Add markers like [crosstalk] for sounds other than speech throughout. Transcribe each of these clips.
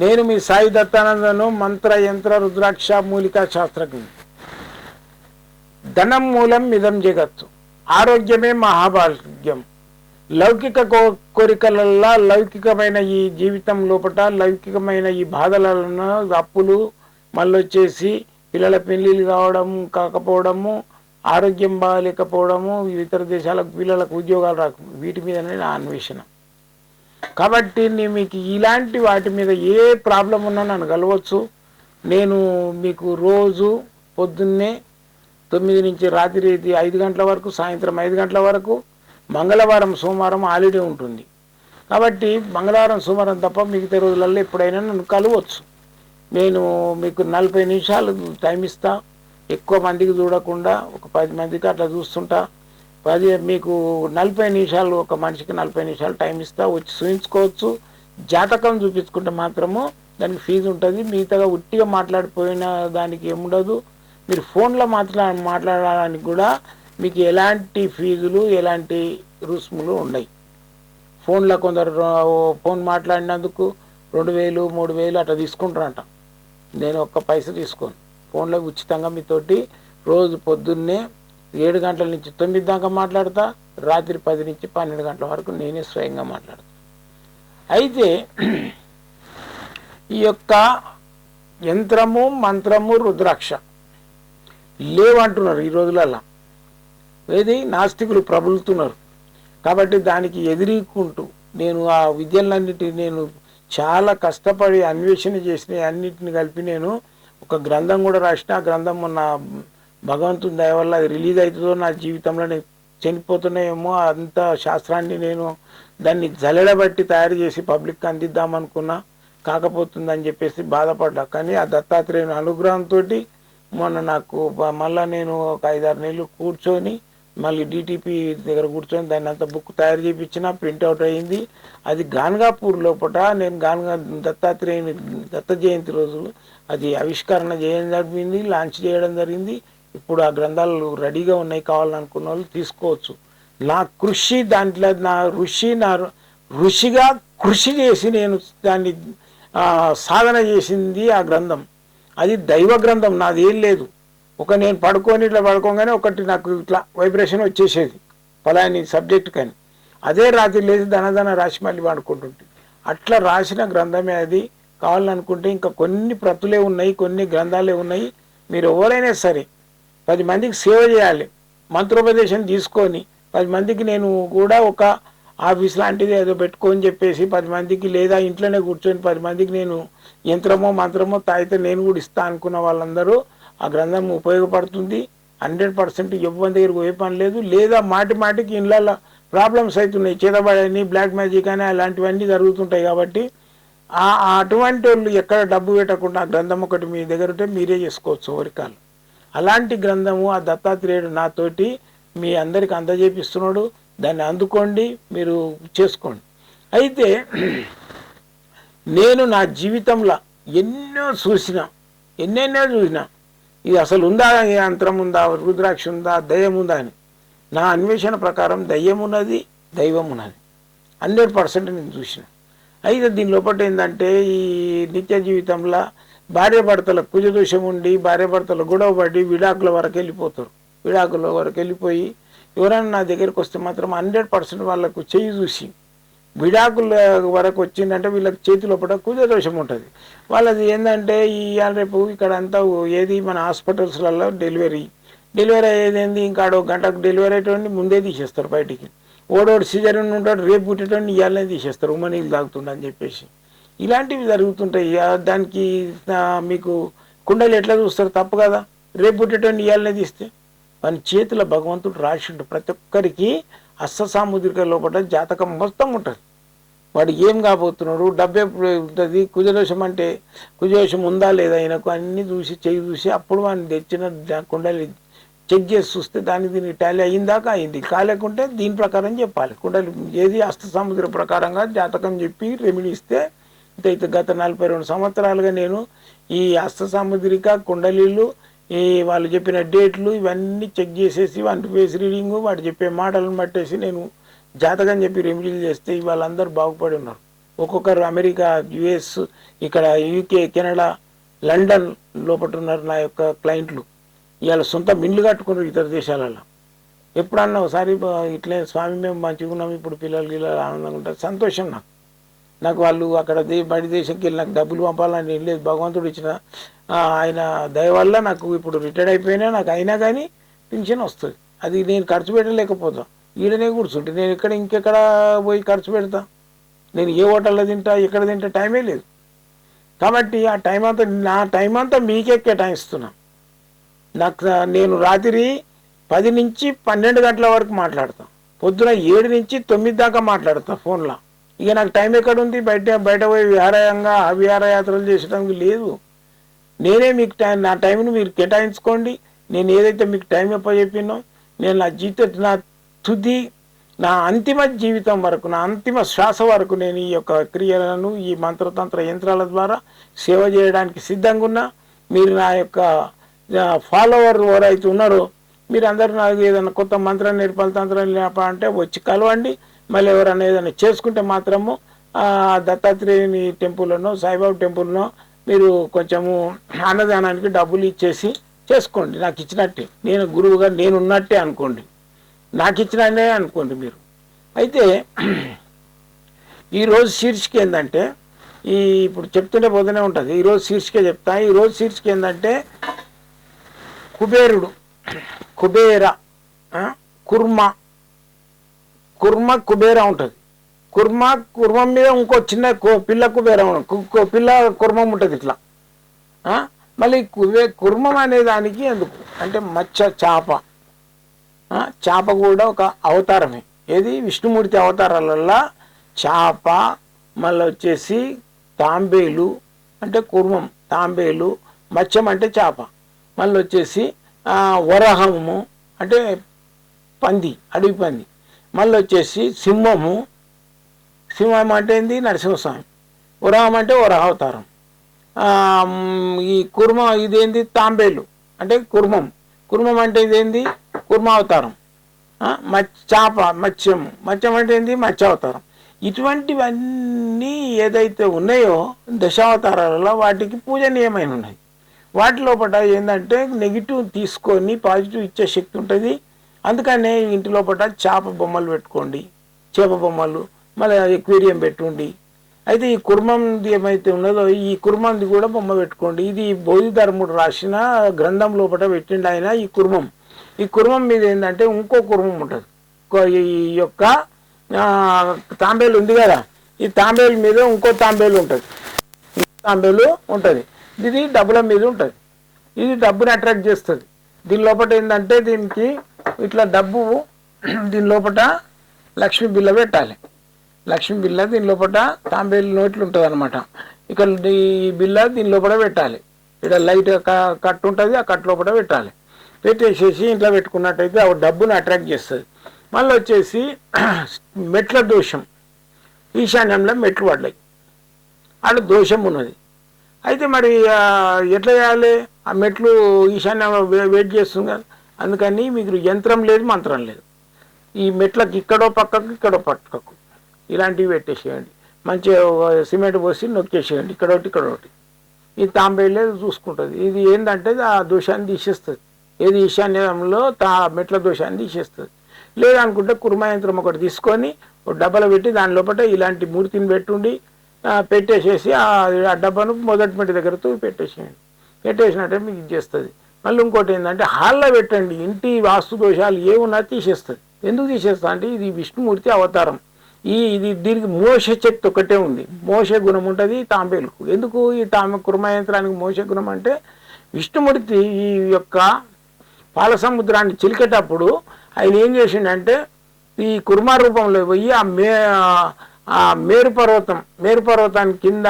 నేను మీ సాయి దత్తానందను మంత్ర యంత్ర రుద్రాక్ష మూలికా శాస్త్రజ్ఞ ధనం మూలం ఇదం జగత్తు. ఆరోగ్యమే మహాభాగ్యం. లౌకిక కో కోరికలల్లా లౌకికమైన ఈ జీవితం లోపట లౌకికమైన ఈ బాధలను అప్పులు మళ్ళీ వచ్చేసి పిల్లల పెళ్ళిళ్ళు కావడం కాకపోవడము ఆరోగ్యం బాగాలేకపోవడము ఇతర దేశాలకు పిల్లలకు ఉద్యోగాలు రాక వీటి మీదనే నా అన్వేషణ. కాబట్టి మీకు ఇలాంటి వాటి మీద ఏ ప్రాబ్లం ఉన్నా నన్ను కలవచ్చు. నేను మీకు రోజు పొద్దున్నే తొమ్మిది నుంచి రాత్రి ఐదు గంటల వరకు సాయంత్రం ఐదు గంటల వరకు మంగళవారం సోమవారం హాలిడే ఉంటుంది. కాబట్టి మంగళవారం సోమవారం తప్ప మిగతా రోజులలో ఎప్పుడైనా నన్ను కలవచ్చు. నేను మీకు నలభై నిమిషాలు టైం ఇస్తా. ఎక్కువ మందికి చూడకుండా ఒక పది మందికి అట్లా చూస్తుంటా. పది మీకు నలభై నిమిషాలు ఒక మనిషికి నలభై నిమిషాలు టైం ఇస్తా వచ్చి చూపించుకోవచ్చు జాతకం చూపించుకుంటే మాత్రము దానికి ఫీజు ఉంటుంది. మిగతాగా ఉట్టిగా మాట్లాడిపోయిన దానికి ఏముండదు. మీరు ఫోన్లో మాట్లా మాట్లాడడానికి కూడా మీకు ఎలాంటి ఫీజులు ఎలాంటి రుసుములు ఉన్నాయి ఫోన్లో కొందరు ఫోన్ మాట్లాడినందుకు రెండు వేలు మూడు వేలు అట్లా తీసుకుంటారంట. నేను ఒక్క పైస తీసుకోను. ఫోన్లో ఉచితంగా మీతోటి రోజు పొద్దున్నే ఏడు గంటల నుంచి తొమ్మిది దాకా మాట్లాడతా రాత్రి పది నుంచి పన్నెండు గంటల వరకు నేనే స్వయంగా మాట్లాడతా. అయితే ఈ యొక్క యంత్రము మంత్రము రుద్రాక్ష లేవంటున్నారు ఈ రోజులలో ఏది? నాస్తికులు ప్రబలుతున్నారు. కాబట్టి దానికి ఎదిరీకుంటూ నేను ఆ విద్యలన్నిటి నేను చాలా కష్టపడి అన్వేషణ చేసిన అన్నిటిని కలిపి నేను ఒక గ్రంథం కూడా రాసిన. ఆ గ్రంథం మొన్న భగవంతుని దయ వల్ల అది రిలీజ్ అవుతుందో నా జీవితంలో నేను చనిపోతున్నాయేమో అంత శాస్త్రాన్ని నేను దాన్ని జల్లెడబట్టి తయారు చేసి పబ్లిక్ అందిద్దామనుకున్నా కాకపోతుందని చెప్పేసి బాధపడ్డా. కానీ ఆ దత్తాత్రేయుని అనుగ్రహంతో మొన్న నాకు మళ్ళీ మళ్ళా నేను ఒక ఐదారు నెలలు కూర్చొని మళ్ళీ డిటిపి దగ్గర కూర్చొని దాన్ని అంత బుక్ తయారు చేయించిన ప్రింట్అవుట్ అయింది. అది గాన్గాపూర్ లోపల నేను గాన్గా దత్తాత్రేయుని దత్త జయంతి రోజు అది ఆవిష్కరణ చేయడం జరిగింది లాంచ్ చేయడం జరిగింది. ఇప్పుడు ఆ గ్రంథాలు రెడీగా ఉన్నాయి కావాలనుకున్న వాళ్ళు తీసుకోవచ్చు. నా కృషి దాంట్లో నా ఋషి నా ఋషిగా కృషి చేసి నేను దాన్ని సాధన చేసింది ఆ గ్రంథం. అది దైవ గ్రంథం నాది ఏం లేదు. ఒక నేను పడుకొని ఇట్లా పడుకోగానే ఒకటి నాకు ఇట్లా వైబ్రేషన్ వచ్చేసేది ఫలాని సబ్జెక్ట్ కానీ. అదే రాత్రి లేచి ధనధన రాసి మళ్ళీ వాడుకుంటుంటే అట్లా రాసిన గ్రంథమే అది. కావాలనుకుంటే ఇంకా కొన్ని ప్రతులే ఉన్నాయి కొన్ని గ్రంథాలే ఉన్నాయి. మీరు ఎవరైనా సరే పది మందికి సేవ చేయాలి. మంత్రోపదేశం తీసుకొని పది మందికి నేను కూడా ఒక ఆఫీస్ లాంటిది ఏదో పెట్టుకొని చెప్పేసి పది మందికి లేదా ఇంట్లోనే కూర్చొని పది మందికి నేను యంత్రమో మంత్రమో తాగితే నేను కూడా ఇస్తా అనుకున్న వాళ్ళందరూ ఆ గ్రంథం ఉపయోగపడుతుంది. హండ్రెడ్ పర్సెంట్ ఇవ్వని దగ్గరికి ఏ పని లేదు. లేదా మాటి మాటికి ఇళ్ళల్లో ప్రాబ్లమ్స్ అవుతున్నాయి. చేతబడని బ్లాక్ మ్యాజిక్ అని అలాంటివన్నీ జరుగుతుంటాయి కాబట్టి ఆ అటువంటి వాళ్ళు ఎక్కడ డబ్బు పెట్టకుండా ఆ గ్రంథం ఒకటి మీ దగ్గర ఉంటే మీరే చేసుకోవచ్చు. ఎవరికాలు అలాంటి గ్రంథము ఆ దత్తాత్రేయుడు నాతోటి మీ అందరికి అందజేపిస్తున్నాడు. దాన్ని అందుకోండి మీరు చేసుకోండి. అయితే నేను నా జీవితంలో ఎన్నో చూసిన ఎన్నెన్నో చూసిన ఇది అసలు ఉందా యంత్రం ఉందా రుద్రాక్ష ఉందా దయ్యం ఉందా అని. నా అన్వేషణ ప్రకారం దయ్యం ఉన్నది దైవం ఉన్నది. హండ్రెడ్ పర్సెంట్ నేను చూసిన. అయితే దీని లోపల ఏంటంటే ఈ నిత్య జీవితంలో భార్యాభర్తల కుజదోషం ఉండి భార్యభర్తలు గొడవ పడి విడాకుల వరకు వెళ్ళిపోతారు. విడాకుల వరకు వెళ్ళిపోయి ఎవరైనా నా దగ్గరికి వస్తే మాత్రం హండ్రెడ్ పర్సెంట్ వాళ్ళకు చేయి చూసి విడాకుల వరకు వచ్చిందంటే వీళ్ళకి చేతి లోపల కుజదోషం ఉంటుంది. వాళ్ళది ఏంటంటే ఈ రేపు ఇక్కడ అంతా ఏది మన హాస్పిటల్స్లలో డెలివరీ. డెలివరీ అయ్యేది ఏంది? ఇంకా ఆడో గంటకు డెలివరీ అయ్యేటువంటి ముందే తీసేస్తారు బయటికి. ఓడోడు సీజన్ ఉంటాడు రేపు పుట్టేటోడిని ఇవాళనే తీసేస్తారు ఉమ్మ నీళ్ళు తాగుతుండని చెప్పేసి. ఇలాంటివి జరుగుతుంటాయి. దానికి మీకు కుండలు ఎట్లా చూస్తారు? తప్పు కదా. రేపు పుట్టేటువంటి ఇవాళనే తీస్తే. మన చేతిలో భగవంతుడు రాసిండు ప్రతి ఒక్కరికి అస్ససాముద్రిక లోపల జాతకం మొత్తం ఉంటుంది. వాడు ఏం కాబోతున్నాడు? డబ్బే ఉంటుంది. కుజదోషం అంటే కుజదోషం ఉందా లేదా ఆయనకు అన్ని చూసి చేయి చూసి అప్పుడు వాడిని తెచ్చిన కుండలి చెక్ చేసి చూస్తే దానికి దీనికి టాలీ అయ్యిందాక అయింది. కాలేకుంటే దీని ప్రకారం చెప్పాలి. కుండలి ఏది అస్త సముద్ర ప్రకారంగా జాతకం చెప్పి రెమెడీ ఇస్తే అయితే గత నలభై రెండు సంవత్సరాలుగా నేను ఈ అస్త సాముద్రిక కుండలీలు ఈ వాళ్ళు చెప్పిన డేట్లు ఇవన్నీ చెక్ చేసేసి వాటి ఫేస్ రీడింగ్ వాడు చెప్పే మాటలను బట్టేసి నేను జాతకం చెప్పి రెమెడీలు చేస్తే వాళ్ళందరూ బాగుపడి ఉన్నారు. ఒక్కొక్కరు అమెరికా యుఎస్ ఇక్కడ యూకే కెనడా లండన్ లోపల ఉన్నారు నా యొక్క క్లయింట్లు. ఇవాళ సొంత మిల్లు కట్టుకున్నారు ఇతర దేశాలలో. ఎప్పుడన్నా ఒకసారి ఇట్లే స్వామి మేము మంచిగా ఉన్నాం ఇప్పుడు పిల్లలు గిల్లలు ఆనందంగా ఉంటారు సంతోషం నాకు. నాకు వాళ్ళు అక్కడ దే బయట దేశంకి వెళ్ళి నాకు డబ్బులు పంపాలని ఏం లేదు. భగవంతుడు ఇచ్చిన ఆయన దయ వల్ల నాకు ఇప్పుడు రిటైర్డ్ అయిపోయినా నాకు అయినా కానీ పెన్షన్ వస్తుంది. అది నేను ఖర్చు పెట్టలేకపోతాను. ఈడనే కూర్చుంటే నేను ఇక్కడ ఇంకెక్కడ పోయి ఖర్చు పెడతా? నేను ఏ హోటల్లో తింటా ఎక్కడ తింటా టైమే లేదు. కాబట్టి ఆ టైం అంతా నా టైం అంతా మీకే కేటాయిస్తున్నా. నాకు నేను రాత్రి పది నుంచి పన్నెండు గంటల వరకు మాట్లాడతాను పొద్దున ఏడు నుంచి తొమ్మిది దాకా మాట్లాడతాను ఫోన్లో. ఇక నాకు టైం ఎక్కడ ఉంది బయట బయట పోయి విహారంగా విహారయాత్రలు చేసడానికి లేదు. నేనే మీకు టైం నా టైంను మీరు కేటాయించుకోండి. నేను ఏదైతే మీకు టైం చెప్పినో నేను నా జీవిత నా తుది నా అంతిమ జీవితం వరకు నా అంతిమ శ్వాస వరకు నేను ఈ యొక్క క్రియలను ఈ మంత్రతంత్ర యంత్రాల ద్వారా సేవ చేయడానికి సిద్ధంగా ఉన్నా మీరు నా యొక్క ఫాలోవర్ ఎవరైతే ఉన్నారో మీరు అందరూ నాకు ఏదైనా కొత్త మంత్రం నేర్పాలి తంత్రం నేర్పాలి అంటే వచ్చి కలవండి. మళ్ళీ ఎవరైనా ఏదైనా చేసుకుంటే మాత్రము దత్తాత్రేయుని టెంపుల్లోనో సాయిబాబు టెంపుల్నో మీరు కొంచెము అన్నదానానికి డబ్బులు ఇచ్చేసి చేసుకోండి. నాకు ఇచ్చినట్టే. నేను గురువుగా నేను ఉన్నట్టే అనుకోండి. నాకు ఇచ్చినట్టే అనుకోండి మీరు. అయితే ఈరోజు శీర్షిక ఏంటంటే ఈ ఇప్పుడు చెప్తుంటే పోతూనే ఉంటుంది. ఈరోజు శీర్షిక చెప్తా. ఈరోజు శీర్షిక ఏంటంటే కుబేరుడు కుబేర కుర్మ కుర్మ కుబేర ఉంటుంది. కుర్మ కుర్మం మీద ఇంకో చిన్న కు- పిల్ల కుబేరం కు- పిల్ల కుర్మం ఉంటుంది ఇట్లా. మళ్ళీ కుబే కుర్మం అనే దానికి ఎందుకు? అంటే మచ్చ చాప. చేప చాప కూడా ఒక అవతారమే. ఏది? విష్ణుమూర్తి అవతారాలల్లో చాప మళ్ళీ వచ్చేసి తాంబేలు అంటే కుర్మం తాంబేలు మత్స్యం అంటే చేప. మళ్ళీ వచ్చేసి వరహము అంటే పంది అడవి పంది. మళ్ళీ వచ్చేసి సింహము. సింహం అంటే ఏంది? నరసింహస్వామి. వరహం అంటే వరహ అవతారం ఈ కుర్మ ఇదేంది? తాంబేలు. అంటే కుర్మం. కుర్మం అంటే ఇదేంది? కుర్మావతారం. చాప మత్స్యం మత్స్యం అంటే ఏంది? మత్స్య అవతారం ఇటువంటివన్నీ ఏదైతే ఉన్నాయో దశావతారాలలో వాటికి పూజనీయమైన ఉన్నాయి వాటి లోపల ఏంటంటే నెగిటివ్ తీసుకొని పాజిటివ్ ఇచ్చే శక్తి ఉంటుంది. అందుకనే ఇంటి లోపల చేప బొమ్మలు పెట్టుకోండి. చేప బొమ్మలు మళ్ళీ ఎక్వేరియం పెట్టుండి. అయితే ఈ కుర్మంది ఏమైతే ఉన్నదో ఈ కుర్మంది కూడా బొమ్మ పెట్టుకోండి. ఇది బోధిధర్ముడు రాసిన గ్రంథం లోపల పెట్టిండు ఆయన ఈ కుర్మం. ఈ కుర్మం మీద ఏంటంటే ఇంకో కుర్మం ఉంటుంది. ఈ యొక్క తాంబేలు ఉంది కదా ఈ తాంబేలు మీద ఇంకో తాంబేలు ఉంటుంది. తాంబేలు ఉంటుంది. ఇది డబ్బుల మీద ఉంటుంది. ఇది డబ్బుని అట్రాక్ట్ చేస్తుంది. దీని లోపల ఏంటంటే దీనికి ఇట్లా డబ్బు దీని లోపల లక్ష్మీ బిల్ల పెట్టాలి. లక్ష్మీ బిల్ల దీని లోపల తాంబేలు నోట్లు ఉంటుంది అనమాట ఇక్కడ ఈ బిల్ల దీని లోపల పెట్టాలి. ఇక్కడ లైట్ క- కట్టు ఉంటుంది ఆ కట్టు లోపల పెట్టాలి. పెట్టేసేసి ఇంట్లో పెట్టుకున్నట్టయితే ఆ డబ్బును అట్రాక్ట్ చేస్తుంది. మళ్ళీ వచ్చేసి [clears throat] మెట్ల దోషం. ఈశాన్యంలో మెట్లు పడ్డాయి. అక్కడ దోషం ఉన్నది. అయితే మరి ఎట్లా చేయాలి? ఆ మెట్లు ఈశాన్యంలో వెయిట్ చేస్తుంది? కదా అందుకని మీకు యంత్రం లేదు మంత్రం లేదు. ఈ మెట్లకు ఇక్కడో పక్కకు ఇక్కడో పక్కకు. ఇలాంటివి పెట్టేసేయండి. మంచిగా సిమెంట్ పోసి నొక్కేసేయండి. ఇక్కడ ఒకటి ఇక్కడ ఒకటి ఈ తాంబేలే చూసుకుంటుంది. ఇది ఏంటంటే ఆ దోషాన్ని తీసేస్తుంది. ఏది ఈశాన్యంలో తా మెట్ల దోషాన్ని తీసేస్తుంది. లేదనుకుంటే కుర్మా యంత్రం ఒకటి తీసుకొని ఒక డబ్బాలో పెట్టి దాని లోపల ఇలాంటి మూర్తిని పెట్టుండి పెట్టేసేసి ఆ డబ్బాను మొదటి మెట్టి దగ్గర తూ పెట్టేసేయండి. పెట్టేసినట్టే మీకు ఇది చేస్తుంది. మళ్ళీ ఇంకోటి ఏంటంటే హాల్లో పెట్టండి ఇంటి వాస్తు దోషాలు ఏమున్నా తీసేస్తుంది ఎందుకు తీసేస్తా అంటే ఇది విష్ణుమూర్తి అవతారం. ఈ ఇది దీనికి మోస శక్తి ఒకటే ఉంది. మోస గుణం ఉంటుంది తాంబేలుకు ఎందుకు ఈ తాంబ కుర్మయంత్రానికి మోస గుణం అంటే విష్ణుమూర్తి ఈ యొక్క పాలసముద్రాన్ని చిలికేటప్పుడు ఆయన ఏం చేసిండంటే ఈ కుర్మ రూపంలో పోయి ఆ మే ఆ మేరు పర్వతం మేరు పర్వతానికి కింద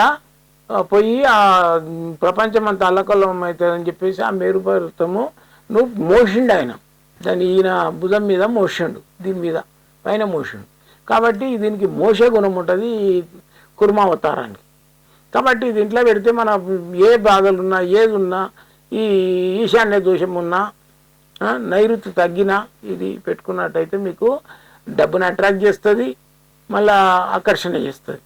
పోయి ఆ ప్రపంచం అంతా అల్లకల్లం అవుతుందని చెప్పేసి ఆ మేరు పర్వతము నువ్వు మోసిండు ఆయన. దాని ఈయన భుజం మీద మోసిండు దీని మీద పైన మోసిండు కాబట్టి దీనికి మోసే గుణం ఉంటుంది ఈ కుర్మావతారానికి కాబట్టి దీంట్లో పెడితే మన ఏ బాధలు ఉన్నా ఏది ఉన్నా ఈ ఈశాన్య దోషం ఉన్నా నైరుతి తగ్గినా ఇది పెట్టుకున్నట్టయితే మీకు డబ్బును అట్రాక్ట్ చేస్తుంది మళ్ళా ఆకర్షణ చేస్తుంది.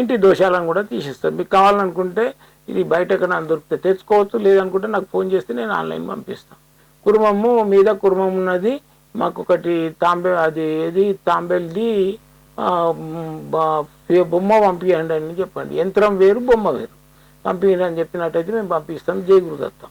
ఇంటి దోషాలను కూడా తీసేస్తుంది మీకు కావాలనుకుంటే ఇది బయట ఎక్కడ దొరికితే తెచ్చుకోవచ్చు లేదనుకుంటే నాకు ఫోన్ చేస్తే నేను ఆన్లైన్ పంపిస్తాను. కుర్మము మీద కుర్మం ఉన్నది మాకు ఒకటి తాంబే అది ఏది తాంబేల్ది బొమ్మ పంపించండి అని చెప్పండి. యంత్రం వేరు బొమ్మ వేరు. పంపించండి అని చెప్పినట్టయితే మేము పంపిస్తాం జయగురు గురుదత్తం.